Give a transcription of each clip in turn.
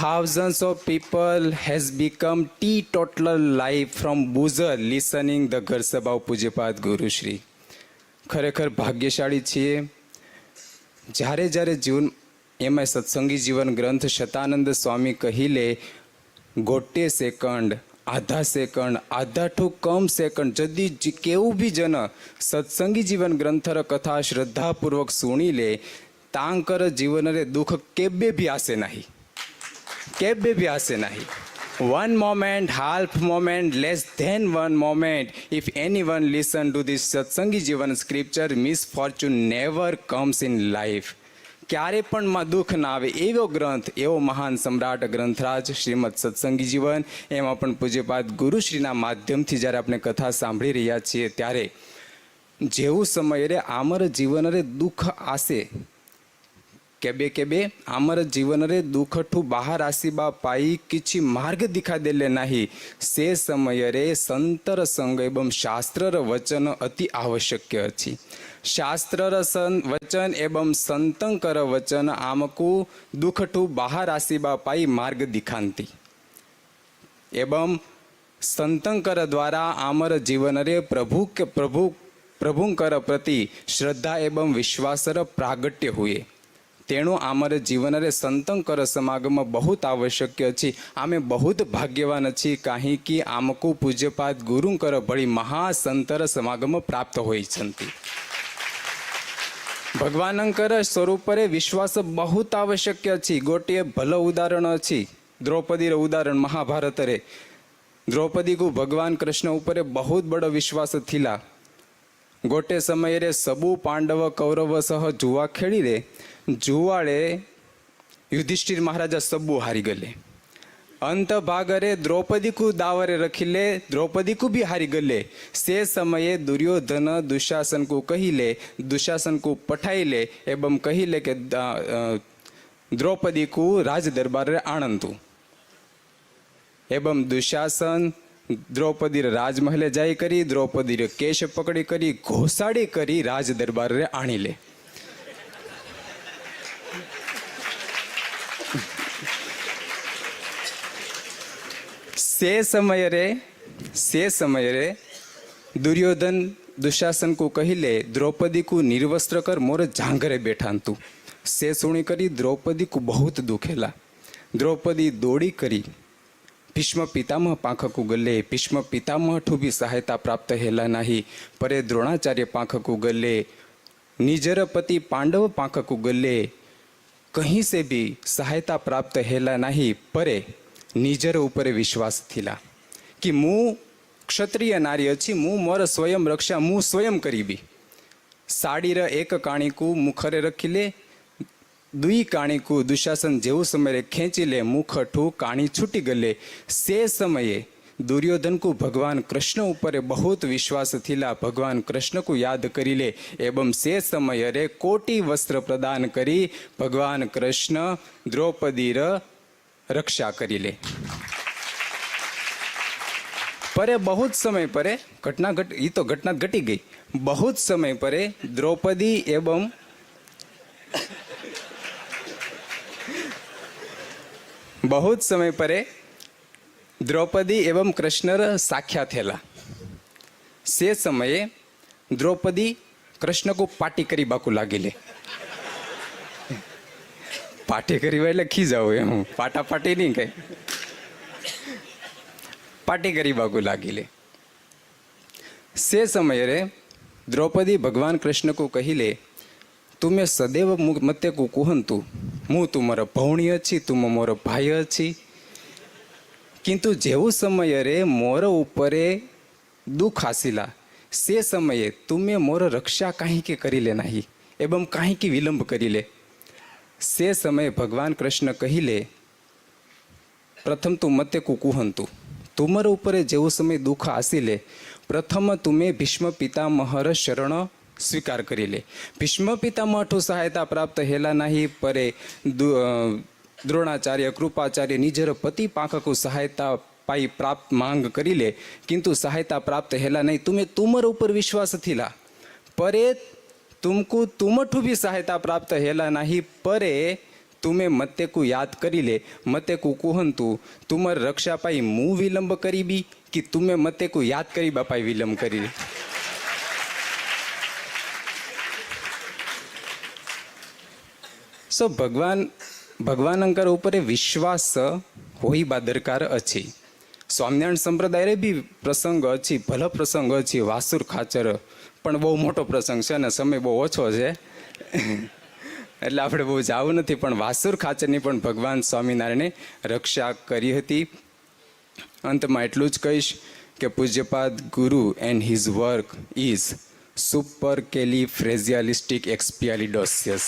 thousands of people has become teetotaler life from boozer listening the Ghar Sabha Pujyapat Guru Shri. ખરેખર ભાગ્યશાળી છીએ. જ્યારે જ્યારે જીવન એમાં સત્સંગી જીવન ગ્રંથ શતાનંદ સ્વામી કહી લે ગોટે સેકન્ડ આધા સેકન્ડ આધા ટુ કમ સેકન્ડ જદી કેવું બી જન સત્સંગી જીવન ગ્રંથર કથા શ્રદ્ધાપૂર્વક સુણી લે તાંકર જીવનરે દુઃખ કેબે બી આશે નહીં. કેબે બી આસે નહીં one moment half moment less than one moment if any one listen to this Satsangi Jivan scripture misfortune never comes in life ક્યારે પણ માં દુઃખ ના આવે એવો ગ્રંથ એવો મહાન સમ્રાટ ગ્રંથરાજ શ્રીમદ સત્સંગી જીવન એમાં પણ પૂજ્યપાદ ગુરુશ્રીના માધ્યમથી જ્યારે આપણે કથા સાંભળી રહ્યા છીએ ત્યારે જેવું સમય રે આમર કેબે કેબે, આમર જીવન રે દુઃખઠું બહાર આસીબા પાઈ કિછી માર્ગ દિખા દેલે નાહી. સે સમય રે સંતર સંગ એવમ શાસ્ત્રર વચન અતિ આવશ્યક છે શાસ્ત્રર સન વચન એવમ સંતંકર વચન આમકુ દુઃખઠું બહાર આસીબા પાઈ માર્ગ દિખાંતિ. એવમ સંતંકર દ્વારા આમર જીવન રે પ્રભુ કે પ્રભુ, પ્રભુંકર પ્રતિ શ્રદ્ધા એવમ વિશ્વાસર પ્રાગટ્ય હુએ. તેણુ આમરે જીવનરે સંતંકર સમાગમ બહુત આવશ્યક અછી આમે બહુત ભાગ્યવાન અછી કાહીકી આમકુ પૂજ્યપાદ ગુરુંકર ભળી મહાસંતર સમાગમ પ્રાપ્ત હોઈછંતી ભગવાનંકર સ્વરૂપરે વિશ્વાસ બહુત આવશ્યક અછી ગોટીએ ભલ ઉદાહરણ અછી દ્રૌપદીર ઉદાહરણ મહાભારતરે. દ્રૌપદી કો ભગવાન કૃષ્ણ ઉપરે બહુત બડો વિશ્વાસ થિલા. ગોટે સમયે રે સબુ પાંડવ કૌરવ સહ જુવા ખેડી રે જુવાળે યુધિષ્ઠિર મહારાજા સબુ હારી ગલે અંત ભાગરે દ્રૌપદીકુ દાવરે રખીલે દ્રૌપદીકુ બી હારી ગલે સે સમયે દુર્યોધન દુશાસનકુ કહીલે દુશાસનકુ પઠાઈલે એબમ કહીલે કે દ્રૌપદીકુ રાજ દરબારે આણંદુ એબમ દુશાસન राज महल जाई करी द्रौपदी रे केश पकड़ी करी કરી करी राज दरबार रे આણી ले से समय रे से समय रे दुर्योधन दुशासन को कहिले द्रौपदी को निर्वस्त्र कर मोर झांगरे बैठा तू से सुनी करी द्रौपदी को बहुत दुखेला. द्रौपदी दौड़ी करी ભીષ્મ પિતામહ પાંખક ઉગલે ભીષ્મ પિતામહ ઠુભી સહાયતા પ્રાપ્ત હેલા નાહી. પરે દ્રોણાચાર્ય પાંખક ઉગલે નિજરપતિ પાંડવ પાંખક ઉગલે કહી સે બી સહાયતા પ્રાપ્ત હેલા નાહી. પરે નિજર ઉપર વિશ્વાસ થિલા કે હું ક્ષત્રિય નારી અછી હું મોર સ્વયં રક્ષા હું સ્વયં કરીબી સાડીર એક કાણીકુ મુખરે રખીલે દુઈ કાણીકુ દુશાસન જેવું સમયે ખેંચી લે મુખ ઠું કાણી છૂટી ગલે સે સમયે દુર્યોધન કુ ભગવાન કૃષ્ણ ઉપર બહુત વિશ્વાસ થીલા ભગવાન કૃષ્ણ કુ યાદ કરી લે એવમ સે સમય રે કોટી વસ્ત્ર પ્રદાન કરી ભગવાન કૃષ્ણ દ્રૌપદી રક્ષા કરી લે પરે બહુત સમય પરે ઘટના ઘટ એ તો ઘટના ઘટી ગઈ બહુત સમય પરે દ્રૌપદી એવમ बहुत समय परे द्रौपदी एवं कृष्णर साक्षात थेला से समये द्रौपदी કૃષ્ણ કો પાટી કરી બાકુ લાગી લે પાટી કરી એટલે ખી જાવ એમ પાટા પાટી નહીં કઈ પાટી કરી બાકુ લાગી લે સે સમયે દ્રૌપદી ભગવાન કૃષ્ણ કો કહી લે ତୁମେ ସदैବ ମୁଁ ମୋତେ କୁହନ୍ତୁ ମୁଁ ତୁମର ଭଉଣୀ ଅଛି ତୁମ ମୋର ଭାଇ ଅଛି କିନ୍ତୁ ଯେଉଁ ସମୟରେ ମୋର ଉପରେ ଦୁଃଖ ଆସିଲା ସେ ସମୟେ ତୁମେ ମୋର ରକ୍ଷା କାହିଁକି କରିଲେ ନାହିଁ ଏବଂ କାହିଁକି ବିଳମ୍ବ କରିଲେ ସେ ସମୟ ଭଗବାନ କୃଷ୍ଣ କହିଲେ ପ୍ରଥମ ତୁ ମୋତେ କୁହନ୍ତୁ ତୁମର ଉପରେ ଯେଉଁ ସମୟ ଦୁଃଖ ଆସିଲେ ପ୍ରଥମ ତୁମେ ଭୀଷ୍ମ ପିତାମହର ଶରଣ સ્વીકાર કરી લે ભીષ્મ પિતામઠું સહાયતા પ્રાપ્ત હેલા નાહી પરે દ્રોણાચાર્ય, કૃપાચાર્ય, નિજર પતિ પાંખકુ સહાયતા પાઈ પ્રાપ્ત માંગ કરી લે કિંતુ સહાયતા પ્રાપ્ત હેલા નહીં. તુમે તુમર ઉપર વિશ્વાસ થીલા. પરે તુમકુ તુમઠું બી સહાયતા પ્રાપ્ત હેલા નાહી પરે તુમે મતેકુ યાદ કરી લે મતેકુ કુહંતુ, તુમર રક્ષા પાઈ મું વિલંબ કરી બી, કે તુમે મતેકુ યાદ કરી બાપાઈ વિલંબ કરી લે સો ભગવાન ભગવાન અંકર ઉપર વિશ્વાસ હોઈ બાદરકાર અછી. સ્વામિનારાયણ સંપ્રદાયરે બી પ્રસંગ અછી, ભલો પ્રસંગ અછી, વાસુર ખાચર, પણ બહુ મોટો પ્રસંગ છે અને સમય બહુ ઓછો છે. એટલે આપણે બહુ જાવું નથી, પણ વાસુર ખાચરની પણ ભગવાન સ્વામિનારાયણે રક્ષા કરી હતી. અંતમાં એટલું જ કહીશ કે Pujyapad Guru and his work is supercalifragilisticexpialidocious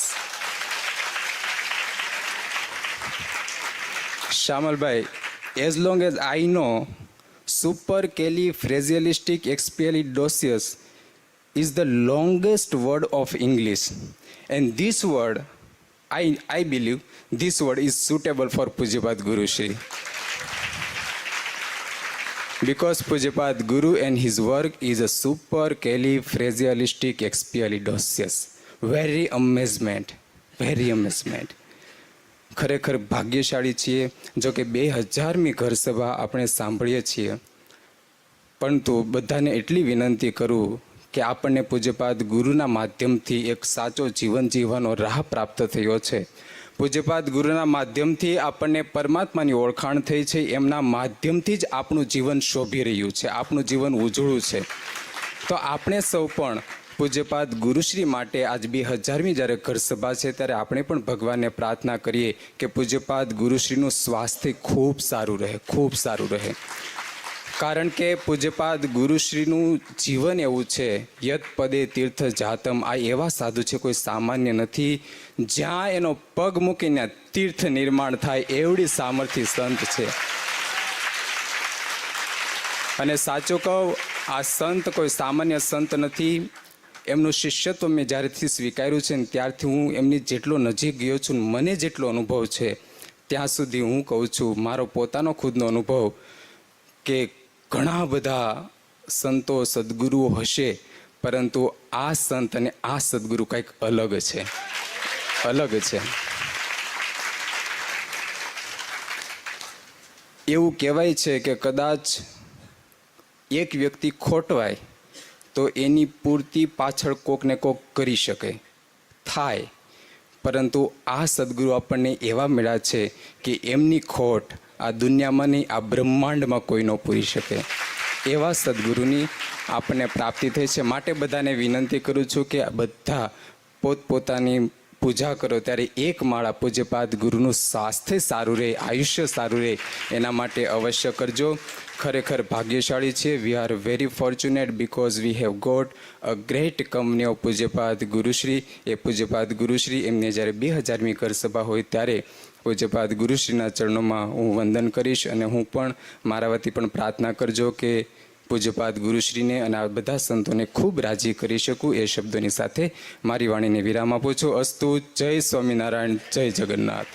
Shamalbhai, as long as I know, supercalifragilistic expialidocious is the longest word of English. And this word, I, I believe, this word is suitable for Pujapad Guru Shri. Because Pujapad Guru and his work is a supercalifragilistic expialidocious. Very amazement, very amazement. ખરેખર ભાગ્યશાળી છીએ જો કે બે હજારમી ઘર સભા આપણે સાંભળીએ છીએ. પરંતુ બધાને એટલી વિનંતી કરું કે આપણને પૂજ્યપાદ ગુરુના માધ્યમથી એક સાચો જીવન જીવવાનો રાહ પ્રાપ્ત થયો છે. પૂજ્યપાદ ગુરુના માધ્યમથી આપણને પરમાત્માની ઓળખાણ થઈ છે, એમના માધ્યમથી જ આપણું જીવન શોભી રહ્યું છે, આપણું જીવન ઉજળું છે. તો આપણે સૌ પણ પૂજ્યપાદ ગુરુશ્રી માટે આજ બે હજારમી જ્યારે ઘર સભા છે, ત્યારે આપણે પણ ભગવાનને પ્રાર્થના કરીએ કે પૂજ્યપાદ ગુરુશ્રીનું સ્વાસ્થ્ય ખૂબ સારું રહે, ખૂબ સારું રહે. કારણ કે પૂજ્યપાદ ગુરુશ્રીનું જીવન એવું છે યત પદે તીર્થ જાતમ, આ એવા સાધુ છે, કોઈ સામાન્ય નથી. જ્યાં એનો પગ મૂકીને તીર્થ નિર્માણ થાય એવડી સામર્થ્ય સંત છે. અને સાચો કહું, આ સંત કોઈ સામાન્ય સંત નથી. એમનું શિષ્યત્વ મેં જ્યારેથી સ્વીકાર્યું છે ને ત્યારથી હું એમની જેટલો નજીક ગયો છું મને જેટલો અનુભવ છે, ત્યાં સુધી હું કહું છું, મારો પોતાનો ખુદનો અનુભવ કે ઘણા બધા સંતો સદગુરુઓ હશે, પરંતુ આ સંત અને આ સદગુરુ કંઈક અલગ છે. અલગ છે. એવું કહેવાય છે કે કદાચ એક વ્યક્તિ ખોટવાય તો એની પૂર્તિ પાછળ કોકને કોક કરી શકે. થાય. પરંતુ આ સદગુરુ આપણને એવા મળ્યા છે કે એમની ખોટ આ દુનિયામાં નહીં, આ બ્રહ્માંડમાં કોઈ ન પૂરી શકે. એવા સદગુરુની આપણને પ્રાપ્તિ થઈ છે. માટે બધાને વિનંતી કરું છું કે બધા પોતપોતાની પૂજા કરો ત્યારે એક માળા પૂજ્યપાદ ગુરુનું સ્વાસ્થ્ય સારું રહે, આયુષ્ય સારું રહે, એના માટે અવશ્ય કરજો. ખરેખર ભાગ્યશાળી છે. We are very fortunate because we have got a great company of પૂજ્યપાદ Gurushri. એ પૂજ્યપાદ ગુરુશ્રી એમને જ્યારે બે હજારમી કરસભા હોય ત્યારે પૂજ્યપાદ ગુરુશ્રીના ચરણોમાં હું વંદન કરીશ અને હું પણ મારા વતી પણ પ્રાર્થના કરજો કે પૂજ્યપાદ ગુરુશ્રીને અને આ બધા સંતોને ખૂબ રાજી કરી શકું એ શબ્દોની સાથે મારી વાણીને વિરામ આપું છું. અસ્તુ જય સ્વામિનારાયણ, જય જગન્નાથ.